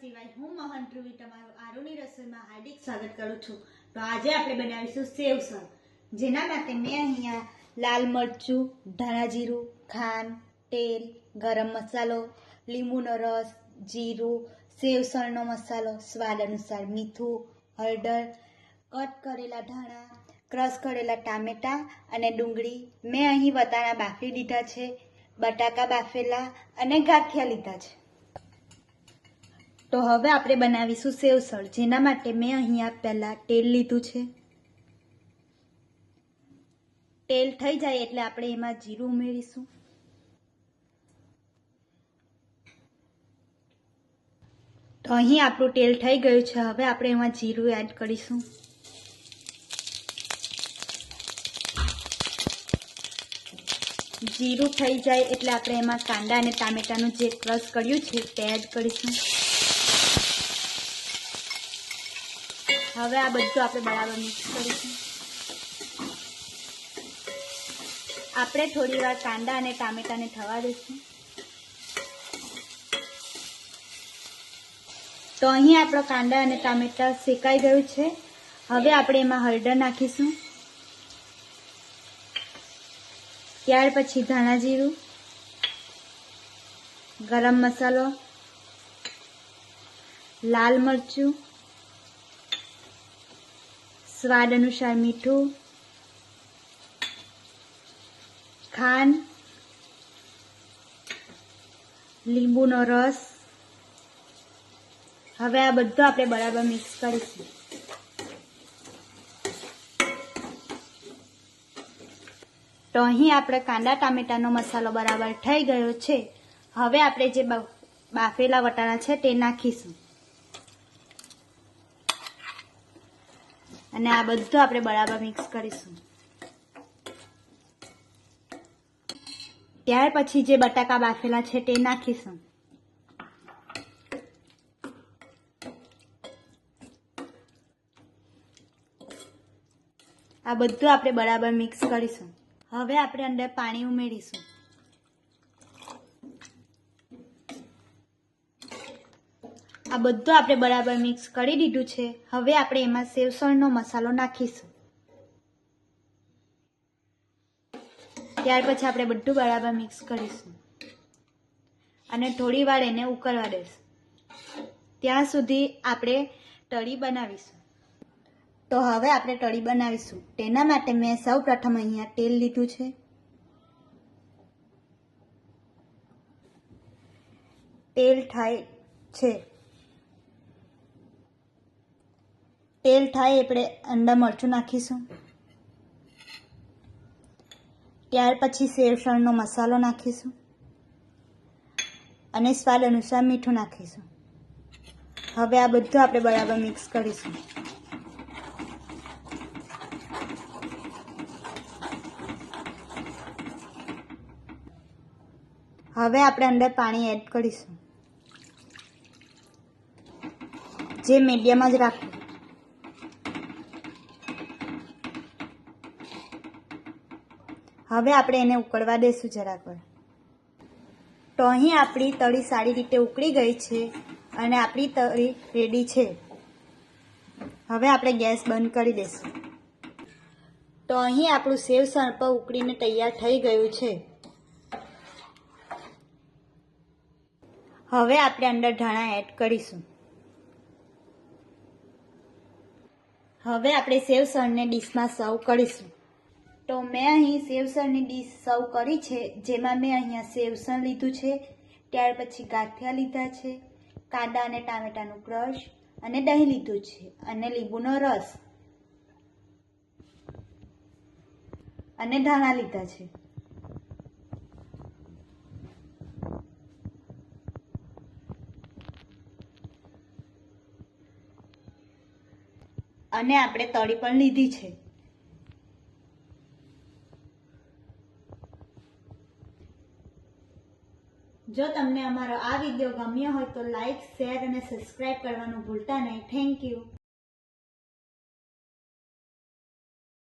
સિવાય હું મોહન ધ્રુવી તમારું આરુની રસોઈમાં હાર્દિક સ્વાગત કરું છું. તો આજે આપણે બનાવીશું સેવસળ જેના માટે મેં અહીંયા લાલ મરચું, ધાણા જીરું, ખાંડ, તેલ, ગરમ મસાલો, લીંબુનો રસ, જીરું સેવસળનો મસાલો, સ્વાદ અનુસાર મીઠું, હળદર, કટ કરેલા ધાણા, ક્રશ કરેલા ટામેટા અને ડુંગળી. મેં અહીં વટાણા બાફી દીધા છે, બટાકા બાફેલા અને ગાંઠિયા લીધા છે. તો હવે આપણે બનાવીશું સેવસળ, જેના માટે મેં અહીંયા પહેલાં તેલ લીધું છે. તેલ થઈ જાય એટલે આપણે એમાં જીરું ઉમેરીશું. તો અહીં આપણું તેલ થઈ ગયું છે, હવે આપણે એમાં જીરું એડ કરીશું. જીરું થઈ જાય એટલે આપણે એમાં કાંદા અને ટામેટાનું જે ક્રશ કર્યું છે તે એડ કરીશું. હવે આ બધું આપણે બરાબર મિક્સ કરીશું. આપણે થોડી વાર કાંદા અને ટામેટાને થવા દઈશું. તો અહીં આપણો કાંદા અને ટામેટા શેકાઈ ગયું છે. હવે આપણે એમાં હળદર નાખીશું. ત્યાર પછી ધાણા જીરું, ગરમ મસાલો, લાલ મરચું સ્વાદ અનુસાર મીઠું ખાંડ લીંબુનો રસ. હવે આ બધું આપણે બરાબર મિક્સ કરીશું. તો અહીં આપણે કાંદા, ટામેટાનો મસાલો બરાબર થઈ ગયો છે. હવે આપણે જે બાફેલા વટાણા છે તે નાખીશું. અને આ બધું આપણે બરાબર મિક્સ કરીશું. ત્યાર પછી જે બટાકા બાફેલા છે તે નાખીશું. આ બધું આપણે બરાબર મિક્સ કરીશું. હવે આપણે અંદર પાણી ઉમેરીશું. આ બધું આપણે બરાબર મિક્સ કરી દીધું છે. હવે આપણે એમાં સેવસણનો મસાલો નાખીશું. ત્યાર પછી આપણે બધું બરાબર મિક્સ કરીશું. અને થોડી વાર એને ઉકળવા દઈશું. ત્યાં સુધી આપણે તળી બનાવીશું. તો હવે આપણે તળી બનાવીશું. તેના માટે મેં સૌ પ્રથમ અહીંયા તેલ લીધું છે. તેલ થાય છે. તેલ થાય આપણે અંડા મરચું નાખીશું. ત્યાર પછી સેવસણનો મસાલો નાખીશું. અને સ્વાદ અનુસાર મીઠું નાખીશું. હવે આ બધું આપણે બરાબર મિક્સ કરીશું. હવે આપણે અંદર પાણી એડ કરીશું. જે મીડિયમ જ રાખવું. હવે આપણે એને ઉકળવા દઈશું જરાક વાર. તો અહીં આપણી તળી સારી રીતે ઉકળી ગઈ છે અને આપણી તળી રેડી છે. હવે આપણે ગેસ બંધ કરી દઈશું તો અહીં આપણું સેવ સર્પ ઉકળીને તૈયાર થઈ ગયું છે. હવે આપણે અંદર ધાણા એડ કરીશું. હવે આપણે સેવ સરને ડીશમાં સર્વ કરીશું. તો મેં અહીં સેવસણની ડીશ સર્વ કરી છે. જેમાં મેં અહીંયા સેવસણ લીધું છે, ત્યાર પછી ગાંઠિયા લીધા છે, કાંદા અને ટામેટાનું ક્રશ અને દહીં લીધું છે અને લીંબુનો રસ અને ધાણા લીધા છે. અને આપણે તળી પણ લીધી છે. જો તમને અમારો આ વીડિયો ગમ્યો હોય તો લાઇક શેર અને સબસ્ક્રાઇબ કરવાનું ભૂલતા નહીં. Thank you